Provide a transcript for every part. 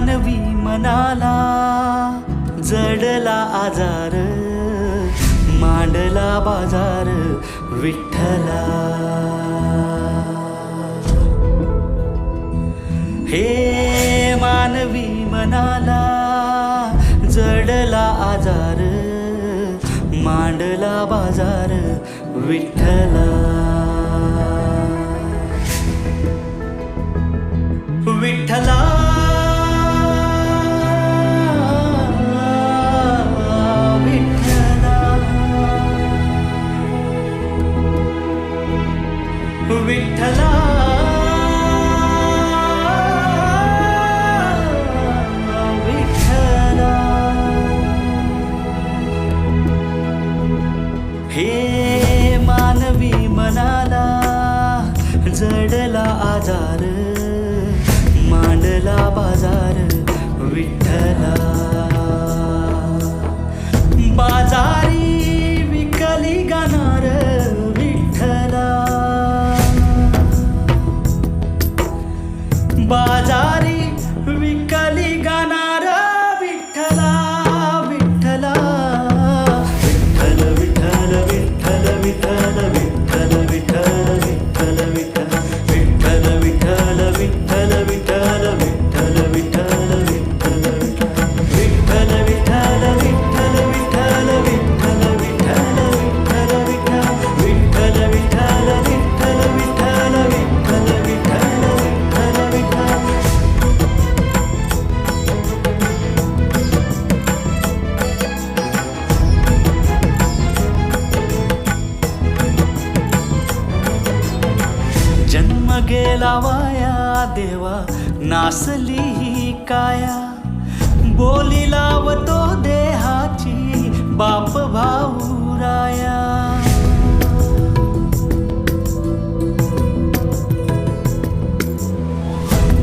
मानवी मनाला जडला आजार मांडला बाजार विठ्ठला. हे मानवी मनाला जडला आजार मांडला बाजार विठ्ठला. मानवी मनाला जडला आजार मांडला बाजार विठ्ठला. लावाया देवा नासली ही काया. बोली लावतो देहाची बाप भाऊ राया.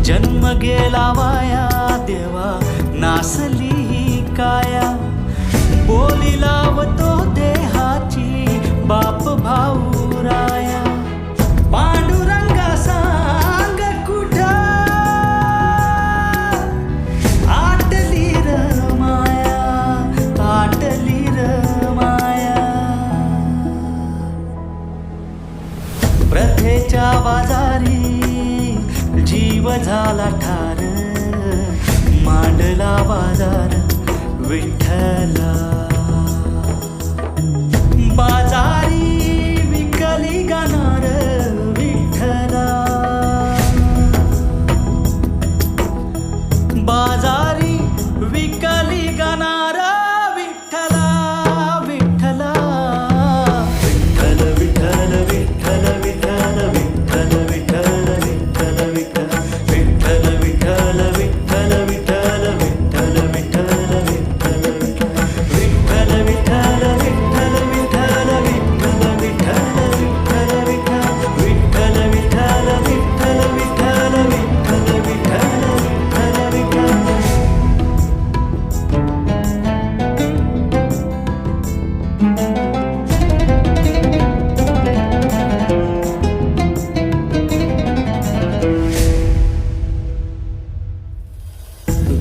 जन्म गेला वाया देवा नासली ही काया. बोली लावतो देहाची बाप भाऊ राया. विठ्ठला।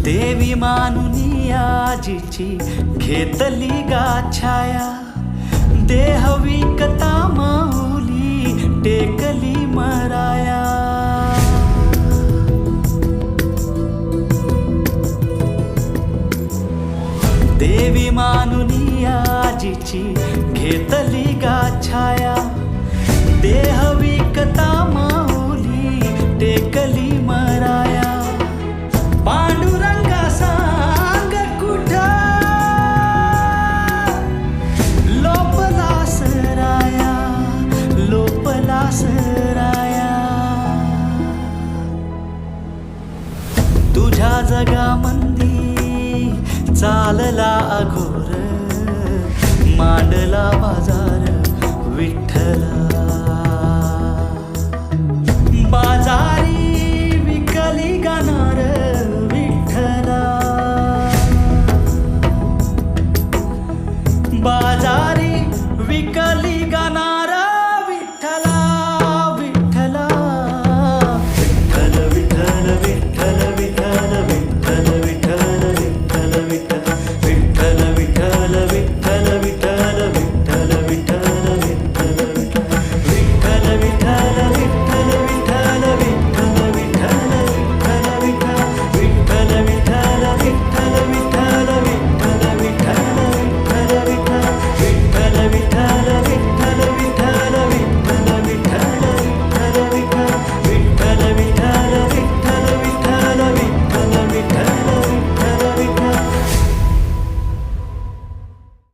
देवी मानुनी आजीची घेतली गाछाया देह विकता माऊली टेकली मराया. देवी मानुनी आजीची घेतली गाछाया देह जगामंदी चालला अघोर मांडला बाजार विठ्ठल. बाजारी विकली गाणार विठ्ठला. बाजार